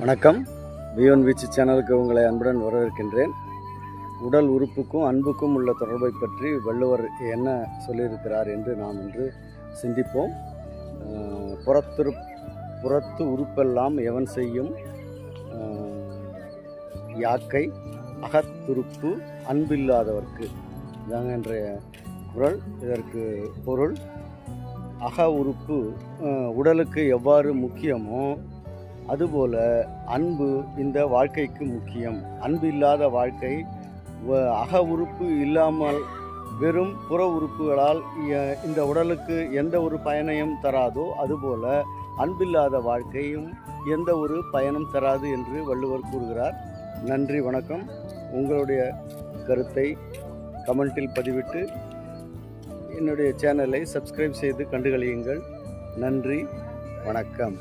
வணக்கம். பியோன் வீச்சு சேனலுக்கு உங்களை அன்புடன் வரவேற்கின்றேன். உடல் உறுப்புக்கும் அன்புக்கும் உள்ள தொடர்பை பற்றி வள்ளுவர் என்ன சொல்லியிருக்கிறார் என்று நாம் இன்று சிந்திப்போம். அஹ், புறத்துரு புறத்து உறுப்பெல்லாம் எவன் செய்யும்? யாக்கை அகத்துருப்பு அன்பில்லாதவர்க்கு. இதாங்க இன்றைய குரல். இதற்கு பொருள் அக உறுப்பு உடலுக்கு எவ்வாறு முக்கியமோ அதுபோல அன்பு இந்த வாழ்க்கைக்கு முக்கியம். அன்பு இல்லாத வாழ்க்கை வ- அக உறுப்பு இல்லாமல் வெறும் புற உறுப்புகளால் இந்த உடலுக்கு எந்த ஒரு பயனையும் தராதோ அதுபோல அன்பில்லாத வாழ்க்கையும் எந்த ஒரு பயனும் தராது என்று வள்ளுவர் கூறுகிறார். நன்றி வணக்கம். உங்களுடைய கருத்தை கமெண்ட்டில் பதிவிட்டு என்னுடைய சேனலை சப்ஸ்கிரைப் செய்து கண்டுகளியுங்கள். நன்றி வணக்கம்.